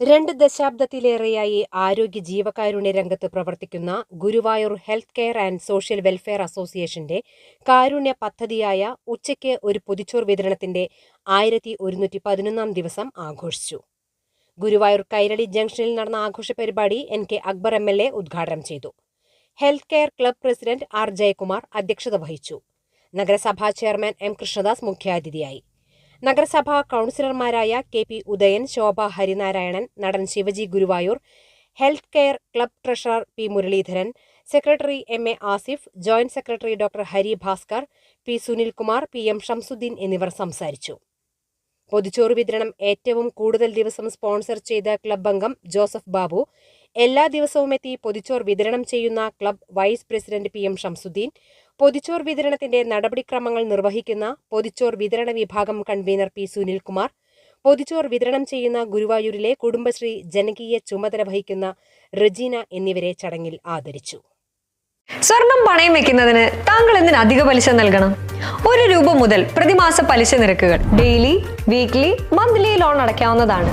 രണ്ട് ദശാബ്ദത്തിലേറെയായി ആരോഗ്യ ജീവകാരുണ്യ രംഗത്ത് പ്രവർത്തിക്കുന്ന Guruvayur health care and social welfare അസോസിയേഷന്റെ കാരുണ്യ പദ്ധതിയായ ഉച്ചയ്ക്ക് ഒരു പൊതിച്ചോർ വിതരണത്തിന്റെ ആയിരത്തി ഒരുന്നൂറ്റി പതിനൊന്നാം ദിവസം ആഘോഷിച്ചു. ഗുരുവായൂർ കൈരളി ജംഗ്ഷനിൽ നടന്ന ആഘോഷ പരിപാടി N K Akbar M L A ഉദ്ഘാടനം ചെയ്തു. Health care club president R Jayakumar അധ്യക്ഷത വഹിച്ചു. നഗരസഭാ ചെയർമാൻ എം കൃഷ്ണദാസ് മുഖ്യാതിഥിയായി. നഗരസഭാ കൗൺസിലർമാരായ കെ പി ഉദയൻ ശോഭ ഹരിനാരായണൻ നടൻ Shivaji Guruvayur health care club treasurer P Muraleedharan secretary M A Asif joint secretary doctor Hari Bhaskar P Sunilkumar P M Shamsuddeen എന്നിവർ സംസാരിച്ചു. പൊതിച്ചോറ് വിതരണം ഏറ്റവും കൂടുതൽ ദിവസം സ്പോൺസർ ചെയ്ത ക്ലബ് അംഗം ജോസഫ് ബാബു എല്ലാ ദിവസവും എത്തി പൊതിച്ചോർ വിതരണം ചെയ്യുന്ന club vice president P M Shamsuddeen പൊതിച്ചോർ വിതരണത്തിന്റെ നടപടിക്രമങ്ങൾ നിർവഹിക്കുന്ന പൊതിച്ചോർ വിതരണ വിഭാഗം കൺവീനർ പി സുനിൽകുമാർ പൊതിച്ചോർ വിതരണം ചെയ്യുന്ന ഗുരുവായൂരിലെ കുടുംബശ്രീ ജനകീയ ചുമതല വഹിക്കുന്ന റജീന എന്നിവരെ ചടങ്ങിൽ ആദരിച്ചു. സ്വർണം പണയം വെക്കുന്നതിന് താങ്കൾ എന്തിന് അധിക പലിശ നൽകണം? ഒരു രൂപ മുതൽ പ്രതിമാസ പലിശ നിരക്കുകൾ ഡെയിലി വീക്ക്ലി മന്ത്ലി ലോൺ അടയ്ക്കാവുന്നതാണ്.